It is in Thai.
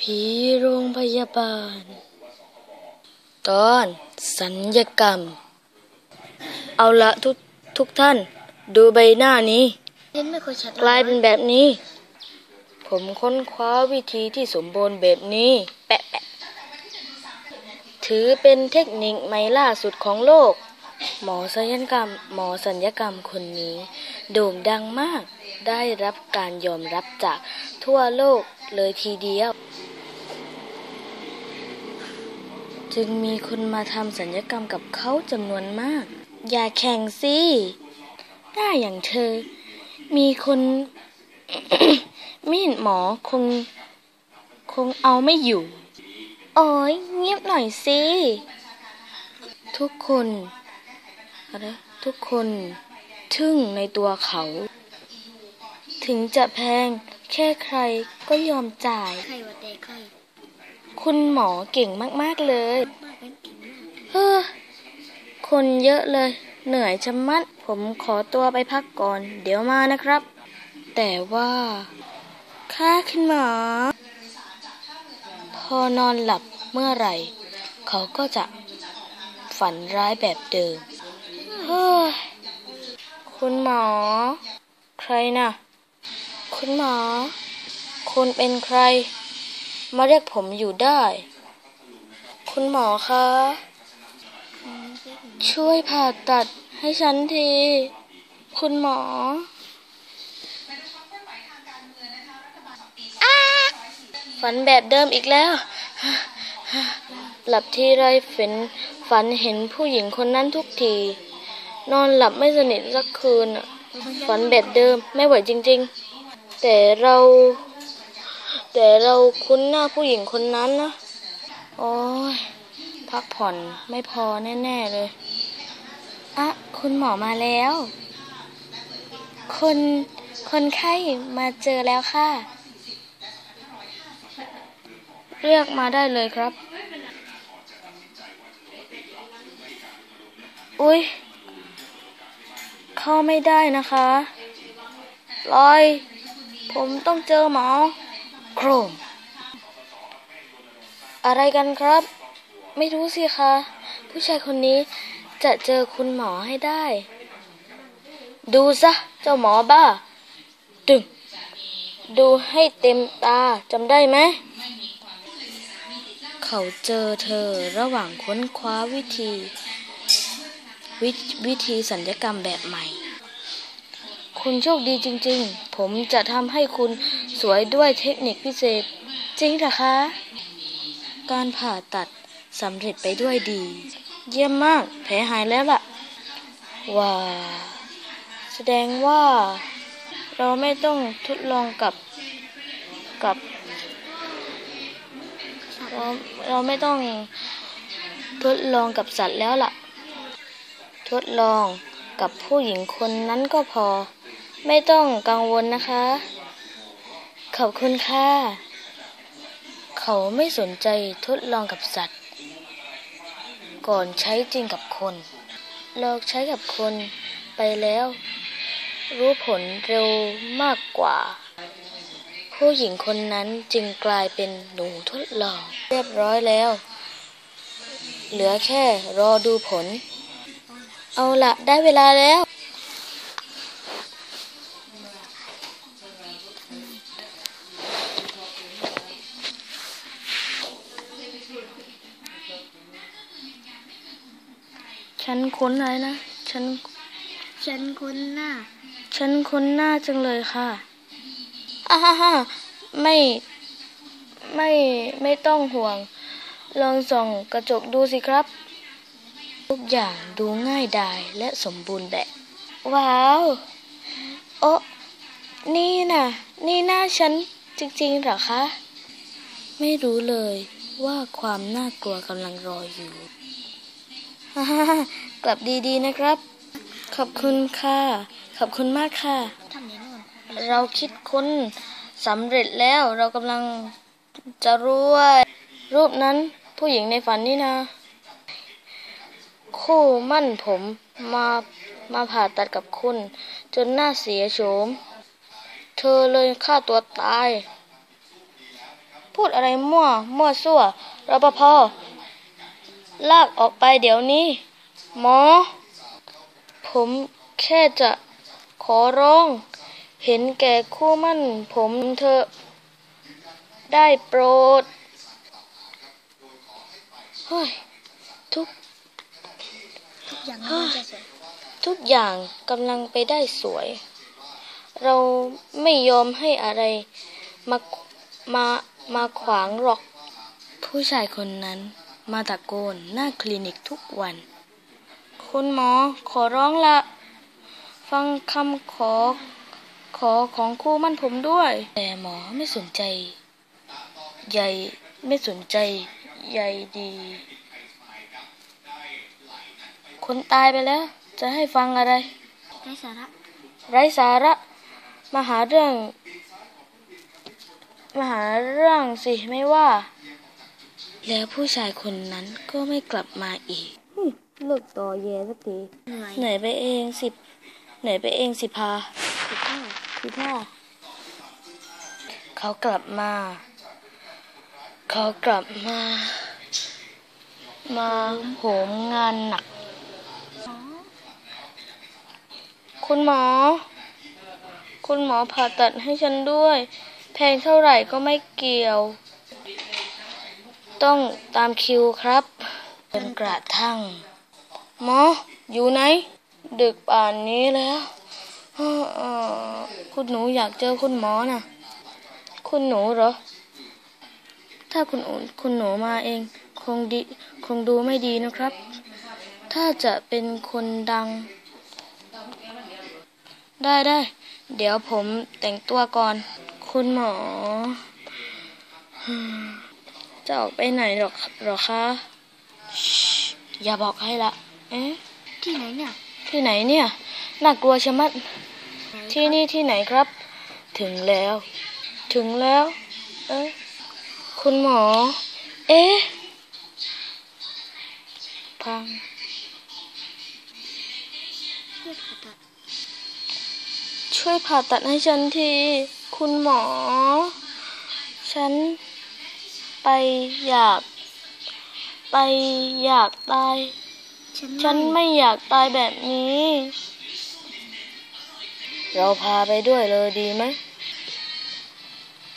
ผีโรงพยาบาล ตอนสัญญกรรม เอาละทุกทุกท่าน ดูใบหน้านี้เล่นไม่ค่อยชัดกลายเป็นแบบนี้ ผมค้นคว้าวิธีที่สมบูรณ์แบบนี้ แปะแปะถือเป็นเทคนิคใหม่ล่าสุดของโลก หมอศัลยกรรม หมอสัญญกรรมคนนี้ โด่งดังมากได้รับการยอมรับจากทั่วโลกเลยทีเดียว จึงมีคนมาทำสัญญกรรมกับเขาจำนวนมาก อย่าแข่งสิหน้าอย่างเธอ มีคนมีดหมอคง คงเอาไม่อยู่ โอ้ยเงียบหน่อยสิ ทุกคนอะไรทุกคนทึ่งในตัวเขา ถึงจะแพงแค่ใครก็ยอมจ่ายใคุณหมอเก่งมากๆเลยมากเป็นเก่งมากเฮ้อ คนเยอะเลย เหนื่อยชะมัด ผมขอตัวไปพักก่อน เดี๋ยวมานะครับ แต่ว่า ค่าคุณหมอ พอนอนหลับเมื่อไหร่ เขาก็จะฝันร้ายแบบเดิม เฮ้ยคุณหมอ ใครน่ะ คุณหมอ คุณเป็นใคร มาเรียกผมอยู่ได้ คุณหมอคะ ช่วยผ่าตัดให้ฉันที คุณหมอฝันแบบเดิมอีกแล้ว หลับที่ไรฝันฝันเห็นผู้หญิงคนนั้นทุกที นอนหลับไม่สนิทสักคืน ฝันแบบเดิมไม่ไหวจริง ๆ แต่เรา แต่เราคุ้นหน้าผู้หญิงคนนั้นนะ โอ้ยพักผ่อนไม่พอแน่ ๆ เลย อะคุณหมอมาแล้ว คนคนไข้มาเจอแล้วค่ะ เรียกมาได้เลยครับ อุ้ยเข้าไม่ได้นะคะลอย ผมต้องเจอหมอ โครม อะไรกันครับ ไม่รู้สิคะ ผู้ชายคนนี้จะเจอคุณหมอให้ได้ ดูซะ เจ้าหมอบ้า ดึง ดูให้เต็มตาจำได้ไหม เขาเจอเธอระหว่างค้นคว้าวิธี ววิธีสัญญกรรมแบบใหม่ คุณโชคดีจริง ๆ ผมจะทำให้คุณ สวยด้วยเทคนิคพิเศษ จริงเหรอคะ การผ่าตัดสำเร็จไปด้วยดี เยี่ยมมาก แผลหายแล้วล่ะ ว้า แสดงว่า เราไม่ต้องทดลองกับกับเราเราไม่ต้องทดลองกับสัตว์แล้วล่ะ ทดลองกับผู้หญิงคนนั้นก็พอ ไม่ต้องกังวลนะคะ ขอบคุณค่ะ เขาไม่สนใจทดลองกับสัตว์ ก่อนใช้จริงกับคนลองใช้กับคนไปแล้ว รู้ผลเร็วมากกว่า ผู้หญิงคนนั้นจึงกลายเป็นหนูทดลอง เรียบร้อยแล้ว เหลือแค่รอดูผล เอาละได้เวลาแล้ว คุ้นอะไรนะ ฉัน ฉันคุ้นหน้า ฉันคุ้นหน้าจังเลยค่ะอ้าฮ่าฮ่าไม่ ไม่ ไม่ต้องห่วง ลองส่องกระจกดูสิครับ ทุกอย่างดูง่ายดายและสมบูรณ์แบบ ว้าว โอ้นี่น่ะ นี่หน้าฉันจริงๆเหรอคะ ไม่รู้เลยว่าความน่ากลัวกำลังรออยู่ฮ่าฮ่าฮ่า กลับดีๆนะครับ ขอบคุณค่ะ ขอบคุณมากค่ะ เราคิดค้นสำเร็จแล้วเรากำลังจะรู้ว่ารูปนั้นผู้หญิงในฝันนี่นะคู่มั่นผมมามาผ่าตัดกับคุณ จนหน้าเสียโฉม เธอเลยฆ่าตัวตาย พูดอะไรมั่ว มั่วซั่วรปภลากออกไปเดี๋ยวนี้ หมอ ผมแค่จะขอร้อง เห็นแก่คู่มั่น ผมเธอะ ได้โปรดเฮ้ยทุกทุกอย่างมันจะสวยทุกอย่างกำลังไปได้สวย เราไม่ยอมให้อะไรมามามาขวางหรอก ผู้ชายคนนั้นมาตะโกนหน้าคลินิกทุกวัน คุณหมอขอร้องละ ฟังคำขอ ขอของครูมั่นผมด้วย แต่หมอไม่สนใจ ใหญ่ไม่สนใจ ใหญ่ดี คนตายไปแล้ว จะให้ฟังอะไร ไร้สาระ ไร้สาระ มาหาเรื่อง มาหาเรื่องสิไม่ว่า แล้วผู้ชายคนนั้นก็ไม่กลับมาอีก เลิกต่อแยสักทีเหนื่อยเหนื่อยไปเองสิเหนื่อยไปเองสิพาผิดพลาดสิท่าเขากลับมา เขากลับมา มาโหมงานหนักอ๋อคุณหมอ คุณหมอผ่าตัดให้ฉันด้วย แพงเท่าไหร่ก็ไม่เกี่ยว ต้องตามคิวครับ จนกระทั่งหมออยู่ไหน ดึกป่านนี้แล้วคุณหนูอยากเจอคุณหมอน่ะ คุณหนูเหรอ ถ้าคุณคุณหนูมาเอง คงดีคงดูไม่ดีนะครับ ถ้าจะเป็นคนดัง ได้ได้ เดี๋ยวผมแต่งตัวก่อน คุณหมอ จะออกไปไหนหรอหรอคะ อย่าบอกให้ละเอ๊ะที่ไหนเนี่ย ที่ไหนเนี่ย น่ากลัวชะมัดไหนที่นี่ที่ไหนครับ ถึงแล้ว ถึงแล้ว เอ๊ะคุณหมอ เอ๊ะพังเพื่อผ่าตัดช่วยผ่าตัดให้ฉันที คุณหมอ ฉันไปอยาก ไปอยากตายฉันฉันไม่อยากตายแบบนี้ เราพาไปด้วยเลยดีไหม